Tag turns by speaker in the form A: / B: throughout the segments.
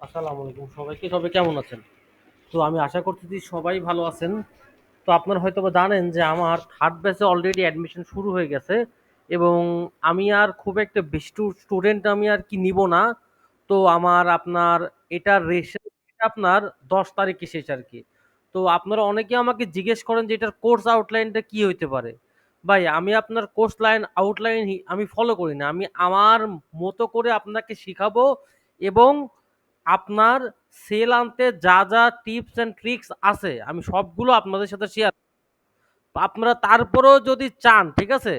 A: আসসালামু আলাইকুম সবাইকে। সবাই কেমন আছেন? তো আমি আশা করতেছি সবাই ভালো আছেন। তো আপনারা হয়তো জানেন যে আমার থার্ড ব্যাচে অলরেডি অ্যাডমিশন শুরু হয়ে গেছে এবং আমি আর খুব একটা বেশি স্টুডেন্ট আমি আর কি নিব না। তো আমার আপনার এটা রেশন আপনার দশ তারিখে শেষ আর কি। তো আপনারা অনেকে আমাকে জিজ্ঞেস করেন যে এটার কোর্স আউটলাইনটা কি হইতে পারে। ভাই, আমি আপনার কোর্স লাইন আউটলাইন আমি ফলো করি না। আমি আমার মতো করে আপনাকে শিখাবো এবং আপনার সেল আনতে যা যা টিপস অ্যান্ড ট্রিক্স আছে, আমি সবগুলো আপনাদের সাথে শেয়ার আপনারা তারপরেও যদি চান, ঠিক আছে?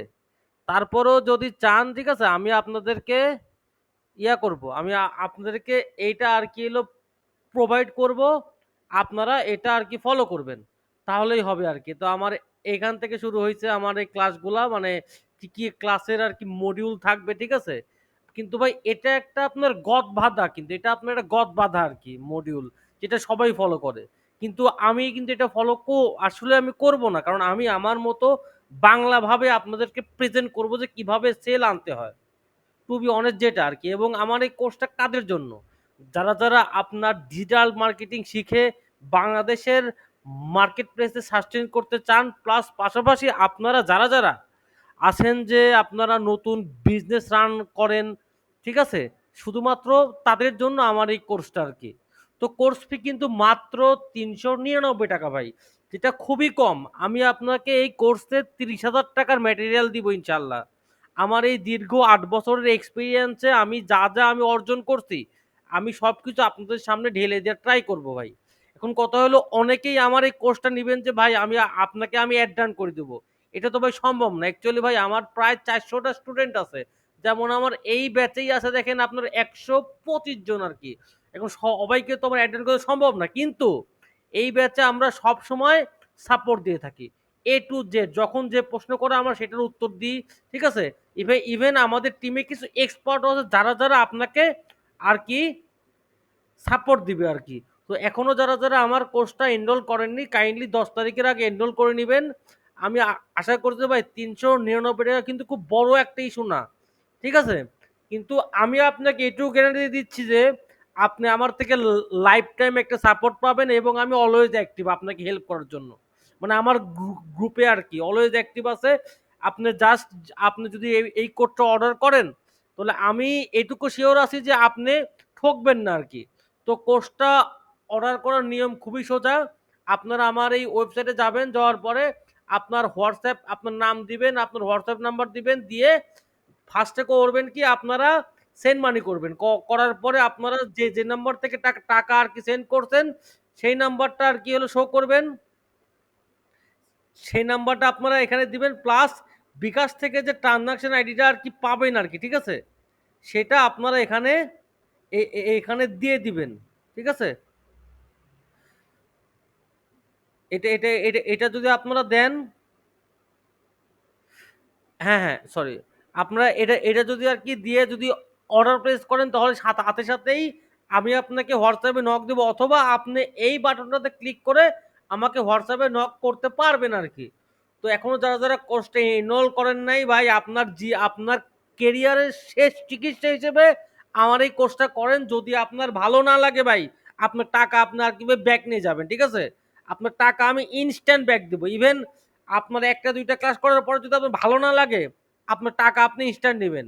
A: তারপরেও যদি চান, ঠিক আছে, আমি আপনাদেরকে ইয়া করব, আমি আপনাদেরকে এইটা আর কি এলো প্রোভাইড করব, আপনারা এটা আর কি ফলো করবেন। তাহলেই হবে আর কি। তো আমার এখান থেকে শুরু হয়েছে আমার এই ক্লাসগুলা মানে কি কি ক্লাসের আর কি মডিউল থাকবে, ঠিক আছে? কিন্তু ভাই, এটা একটা আপনার গদ বাঁধা কিন্তু, এটা আপনার একটা গদ বাধা আর কি মডিউল যেটা সবাই ফলো করে। কিন্তু আমি কিন্তু এটা ফলো কো, আসলে আমি করব না, কারণ আমি আমার মতো বাংলা ভাবে আপনাদেরকে প্রেজেন্ট করব যে কীভাবে সেল আনতে হয়। টু বি অনেস্ট যেটা আর কি এবং আমার এই কোর্সটা কাদের জন্য? যারা যারা আপনার ডিজিটাল মার্কেটিং শিখে বাংলাদেশের মার্কেট প্লেসে সাস্টেন করতে চান প্লাস পাশাপাশি আপনারা যারা যারা আছেন যে আপনারা নতুন বিজনেস রান করেন, ঠিক আছে? শুধুমাত্র তাদের জন্য আমার এই কোর্সটা আর কি। তো কোর্স ফি কিন্তু মাত্র তিনশো নিরানব্বই টাকা ভাই, যেটা খুবই কম। আমি আপনাকে এই কোর্সে তিরিশ হাজার টাকার ম্যাটেরিয়াল দিব ইনশাল্লাহ আমার এই দীর্ঘ আট বছরের এক্সপিরিয়েন্সে আমি যা যা আমি অর্জন করছি, আমি সব কিছু আপনাদের সামনে ঢেলে দেওয়ার ট্রাই করব ভাই। এখন কথা হলো, অনেকেই আমার এই কোর্সটা নেবেন যে, ভাই, আমি আপনাকে আমি অ্যাড ডান করে দেবো। এটা তো ভাই সম্ভব না। অ্যাকচুয়ালি ভাই, আমার প্রায় চারশোটা স্টুডেন্ট আছে। যেমন আমার এই ব্যাচেই আছে দেখেন আপনার একশো পঁচিশ জন আর কি। এখন সবাইকে তো আমার অ্যাটেন্ড করা সম্ভব না। কিন্তু এই ব্যাচে আমরা সব সময় সাপোর্ট দিয়ে থাকি। এ টু জেড যখন যে প্রশ্ন করে আমরা সেটার উত্তর দিই, ঠিক আছে? ইভেন ইভেন আমাদের টিমে কিছু এক্সপার্ট আছে, যারা যারা আপনাকে আর কি সাপোর্ট দিবে আর কি। তো এখনও যারা যারা আমার কোর্সটা এনরোল করেননি কাইন্ডলি দশ তারিখের আগে এনরোল করে নেবেন। আমি আশা করতে ভাই তিনশো নিরানব্বই টাকা কিন্তু খুব বড় একটা ইস্যু না। ঠিক আছে? কিন্তু আমি আপনাকে এটুকু গ্যারান্টি দিচ্ছি যে, আপনি আমার থেকে লাইফ টাইম একটা সাপোর্ট পাবেন এবং আমি অলওয়েজ অ্যাক্টিভ আপনাকে হেল্প করার জন্য। মানে আমার গ্রুপে আর কি অলওয়েজ অ্যাক্টিভ আছে। আপনি জাস্ট আপনি যদি এই এই কোডটা অর্ডার করেন, তাহলে আমি এটুকু শিওর আছি যে আপনি ঠকবেন না আর কি। তো কোর্সটা অর্ডার করার নিয়ম খুবই সোজা। আপনারা আমার এই ওয়েবসাইটে যাবেন, যাওয়ার পরে আপনার হোয়াটসঅ্যাপ, আপনার নাম দিবেন, আপনার হোয়াটসঅ্যাপ নাম্বার দিবেন, দিয়ে ফার্স্টে করবেন কি, আপনারা সেন্ড মানি করবেন। করার পরে আপনারা যে যে নাম্বার থেকে টাকা আর কি সেন্ড করছেন, সেই নাম্বারটা আর কি হলো শো করবেন। সেই নাম্বারটা আপনারা এখানে দিবেন প্লাস বিকাশ থেকে যে ট্রানজাকশন আইডিটা আর কি পাবেন আর কি, ঠিক আছে? সেটা আপনারা এখানে এখানে দিয়ে দিবেন, ঠিক আছে? এটা এটা এটা এটা যদি আপনারা দেন হ্যাঁ হ্যাঁ সরি আপনারা এটা এটা যদি আর কি দিয়ে যদি অর্ডার প্লেস করেন, তাহলে সাথে সাথে, সাথেই আমি আপনাকে হোয়াটসঅ্যাপে নক দেবো, অথবা আপনি এই বাটনটাতে ক্লিক করে আমাকে হোয়াটসঅ্যাপে নক করতে পারবেন আর কি। তো এখনও যারা যারা কোর্সটা এনরোল করেন নাই ভাই, আপনার জি, আপনার কেরিয়ারের শেষ চিকিৎসা হিসেবে আমার এই কোর্সটা করেন, যদি আপনার ভালো না লাগে ভাই, আপনার টাকা আপনার কীভাবে ব্যাক নিয়ে যাবেন, ঠিক আছে? আপনার টাকা আমি ইনস্ট্যান্ট ব্যাক দেবো। ইভেন আপনার একটা, দুইটা ক্লাস করার পরে যদি আপনার ভালো না লাগে, আপনার টাকা আপনি ইনস্ট্যান্ট নেবেন।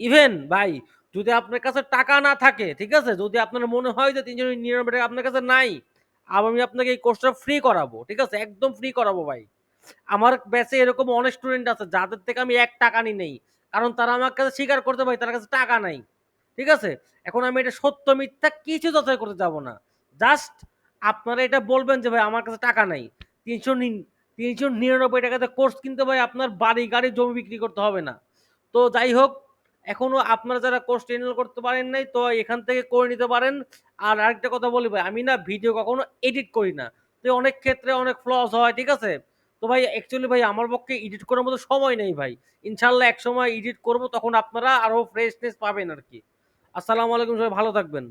A: ইভেন ভাই, যদি আপনার কাছে টাকা না থাকে, ঠিক আছে? যদি আপনার মনে হয় যে তিনজন নিরানব্বই টাকা আপনার কাছে নাই, আমি আপনাকে এই কোর্সটা ফ্রি করাবো, ঠিক আছে? একদম ফ্রি করাবো ভাই। আমার ব্যাচে এরকম অনেক স্টুডেন্ট আছে, যাদের থেকে আমি এক টাকা নি নেই। কারণ তারা আমার কাছে স্বীকার করতে পারে তার কাছে টাকা নাই। ঠিক আছে? এখন আমি এটা সত্য মিথ্যা কিছু যাচাই করতে যাব না। জাস্ট আপনারা এটা বলবেন যে, ভাই, আমার কাছে টাকা নাই। তিনশো তিনশো নিরানব্বই টাকাতে কোর্স কিনতে ভাই আপনার বাড়ি, গাড়ি, জমি বিক্রি করতে হবে না। তো যাই হোক, এখনও আপনারা যারা কোর্স এনরোল করতে পারেন নাই, তো এখান থেকে করে নিতে পারেন। আর আরেকটা কথা বলি ভাই, আমি না ভিডিও কখনো এডিট করি না। তো অনেক ক্ষেত্রে অনেক ফ্লস হয়, ঠিক আছে? তো ভাই অ্যাকচুয়ালি ভাই, আমার পক্ষে এডিট করার মতো সময় নেই ভাই। ইনশাল্লাহ এক সময় এডিট করব, তখন আপনারা আরও ফ্রেশনেস পাবেন আর কি আসসালামু আলাইকুম সবাই, ভালো থাকবেন।